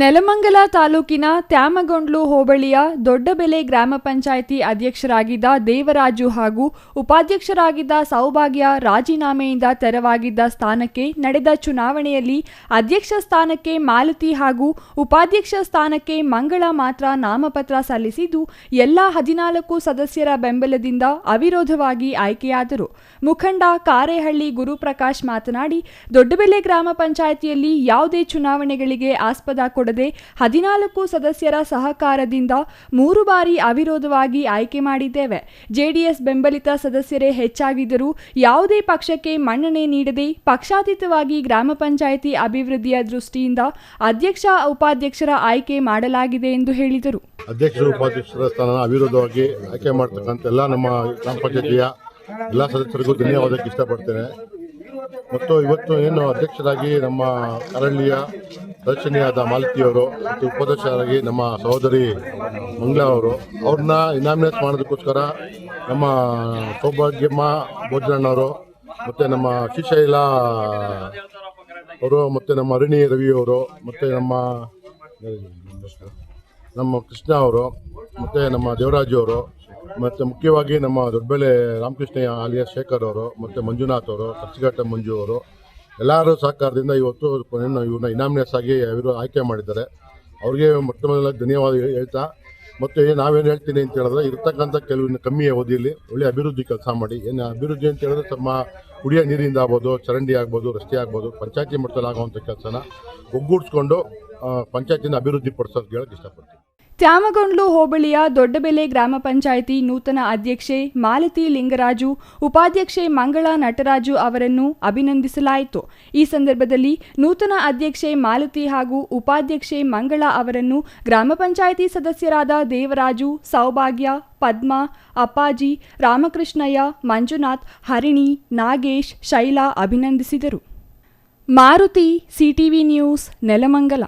ನೆಲಮಂಗಲ ತಾಲೂಕಿನ ತ್ಯಾಮಗೊಂಡ್ಲು ಹೋಬಳಿಯ ದೊಡ್ಡಬೆಲೆ ಗ್ರಾಮ ಪಂಚಾಯಿತಿ ಅಧ್ಯಕ್ಷರಾಗಿದ್ದ ದೇವರಾಜು ಹಾಗೂ ಉಪಾಧ್ಯಕ್ಷರಾಗಿದ್ದ ಸೌಭಾಗ್ಯ ರಾಜೀನಾಮೆಯಿಂದ ತೆರವಾಗಿದ್ದ ಸ್ಥಾನಕ್ಕೆ ನಡೆದ ಚುನಾವಣೆಯಲ್ಲಿ ಅಧ್ಯಕ್ಷ ಸ್ಥಾನಕ್ಕೆ ಮಾಲತಿ ಹಾಗೂ ಉಪಾಧ್ಯಕ್ಷ ಸ್ಥಾನಕ್ಕೆ ಮಂಗಳ ಮಾತ್ರ ನಾಮಪತ್ರ ಸಲ್ಲಿಸಿದ್ದು, ಎಲ್ಲ ಹದಿನಾಲ್ಕು ಸದಸ್ಯರ ಬೆಂಬಲದಿಂದ ಅವಿರೋಧವಾಗಿ ಆಯ್ಕೆಯಾದರು. ಮುಖಂಡ ಕಾರೇಹಳ್ಳಿ ಗುರುಪ್ರಕಾಶ್ ಮಾತನಾಡಿ, ದೊಡ್ಡಬೆಲೆ ಗ್ರಾಮ ಪಂಚಾಯಿತಿಯಲ್ಲಿ ಯಾವುದೇ ಚುನಾವಣೆಗಳಿಗೆ ಆಸ್ಪದ ಕೊಡದೆ ಹದಿನಾಲ್ಕು ಸದಸ್ಯರ ಸಹಕಾರದಿಂದ ಮೂರು ಬಾರಿ ಅವಿರೋಧವಾಗಿ ಆಯ್ಕೆ ಮಾಡಿದ್ದೇವೆ. ಜೆಡಿಎಸ್ ಬೆಂಬಲಿತ ಸದಸ್ಯರೇ ಹೆಚ್ಚಾಗಿದ್ದರೂ ಯಾವುದೇ ಪಕ್ಷಕ್ಕೆ ಮನ್ನಣೆ ನೀಡದೆ ಪಕ್ಷಾತೀತವಾಗಿ ಗ್ರಾಮ ಪಂಚಾಯಿತಿ ಅಭಿವೃದ್ಧಿಯ ದೃಷ್ಟಿಯಿಂದ ಅಧ್ಯಕ್ಷ ಉಪಾಧ್ಯಕ್ಷರ ಆಯ್ಕೆ ಮಾಡಲಾಗಿದೆ ಎಂದು ಹೇಳಿದರು. ಅಧ್ಯಕ್ಷರು ಉಪಾಧ್ಯಕ್ಷರ ಸ್ಥಾನ ಅವಿರೋಧವಾಗಿ ಆಯ್ಕೆ ಮಾಡ್ತಕ್ಕಂಥ ಎಲ್ಲ ನಮ್ಮ ಗ್ರಾಮ ಪಂಚಾಯತಿಯ ಎಲ್ಲ ಸದಸ್ಯರಿಗೂ ಧನ್ಯವಾದಕ್ಕೆ ಇಷ್ಟಪಡ್ತೇನೆ. ಮತ್ತು ಇವತ್ತು ಏನು ಅಧ್ಯಕ್ಷರಾಗಿ ನಮ್ಮ ಕರಳ್ಳಿಯ ದರ್ಶನಿಯಾದ ಮಾಲತಿಯವರು ಮತ್ತು ಉಪಾಧ್ಯಕ್ಷರಾಗಿ ನಮ್ಮ ಸಹೋದರಿ ಮಂಗ್ಲಾ ಅವರು. ಅವ್ರನ್ನ ಇನಾಮಿನೇಟ್ ಮಾಡೋದಕ್ಕೋಸ್ಕರ ನಮ್ಮ ಸೌಭಾಗ್ಯಮ್ಮ ಭೋಜನಣ್ಣವರು ಮತ್ತು ನಮ್ಮ ಶ್ರೀಶೈಲ ಅವರು ಮತ್ತು ನಮ್ಮ ಅರುಣಿ ರವಿ ಅವರು ಮತ್ತು ನಮ್ಮ ನಮ್ಮ ಕೃಷ್ಣ ಅವರು ಮತ್ತು ನಮ್ಮ ದೇವರಾಜು ಅವರು ಮತ್ತು ಮುಖ್ಯವಾಗಿ ನಮ್ಮ ದೊಡ್ಡಬೆಲೆ ರಾಮಕೃಷ್ಣಯ್ಯ ಆಲಿಯಾ ಶೇಖರ್ ಅವರು ಮತ್ತು ಮಂಜುನಾಥ್ ಅವರು ಕರ್ಸಿಘಟ್ಟ ಮಂಜು ಅವರು ಎಲ್ಲರೂ ಸಹಕಾರದಿಂದ ಇವತ್ತು ಇವ್ರನ್ನ ಇನಾಮಿನೇಟ್ಸ್ ಆಗಿ ಇವರು ಆಯ್ಕೆ ಮಾಡಿದ್ದಾರೆ. ಅವ್ರಿಗೆ ಮೊಟ್ಟ ಮೊದಲ ಧನ್ಯವಾದ ಹೇಳ್ತಾ, ಮತ್ತು ನಾವೇನು ಹೇಳ್ತೀನಿ ಅಂತ ಹೇಳಿದ್ರೆ ಇರ್ತಕ್ಕಂಥ ಕೆಲವಿನ ಕಮ್ಮಿ ಅವಧಿಯಲ್ಲಿ ಒಳ್ಳೆ ಅಭಿವೃದ್ಧಿ ಕೆಲಸ ಮಾಡಿ. ಏನು ಅಭಿವೃದ್ಧಿ ಅಂತ ಹೇಳಿದ್ರೆ ತಮ್ಮ ಕುಡಿಯೋ ನೀರಿಂದ ಆಗ್ಬೋದು, ಚರಂಡಿ ಆಗ್ಬೋದು, ರಸ್ತೆ ಆಗ್ಬೋದು, ಪಂಚಾಯತಿ ಮಟ್ಟದಲ್ಲಿ ಆಗುವಂಥ ಕೆಲಸನ ಒಗ್ಗೂಡಿಸ್ಕೊಂಡು ಪಂಚಾಯತಿನ ಅಭಿವೃದ್ಧಿ ಪಡಿಸೋದು ಹೇಳೋಕ್ಕೆ ಇಷ್ಟಪಡ್ತೀನಿ. ತ್ಯಾಮಗೊಂಡ್ಲು ಹೋಬಳಿಯ ದೊಡ್ಡಬೆಲೆ ಗ್ರಾಮ ಪಂಚಾಯಿತಿ ನೂತನ ಅಧ್ಯಕ್ಷೆ ಮಾಲತಿ ಲಿಂಗರಾಜು, ಉಪಾಧ್ಯಕ್ಷೆ ಮಂಗಳ ನಟರಾಜು ಅವರನ್ನು ಅಭಿನಂದಿಸಲಾಯಿತು. ಈ ಸಂದರ್ಭದಲ್ಲಿ ನೂತನ ಅಧ್ಯಕ್ಷೆ ಮಾಲತಿ ಹಾಗೂ ಉಪಾಧ್ಯಕ್ಷೆ ಮಂಗಳ ಅವರನ್ನು ಗ್ರಾಮ ಪಂಚಾಯಿತಿ ಸದಸ್ಯರಾದ ದೇವರಾಜು, ಸೌಭಾಗ್ಯ, ಪದ್ಮ, ಅಪ್ಪಾಜಿ, ರಾಮಕೃಷ್ಣಯ್ಯ, ಮಂಜುನಾಥ್, ಹರಿಣಿ, ನಾಗೇಶ್, ಶೈಲಾ ಅಭಿನಂದಿಸಿದರು. Maruthi, CTV news, Nelamangala.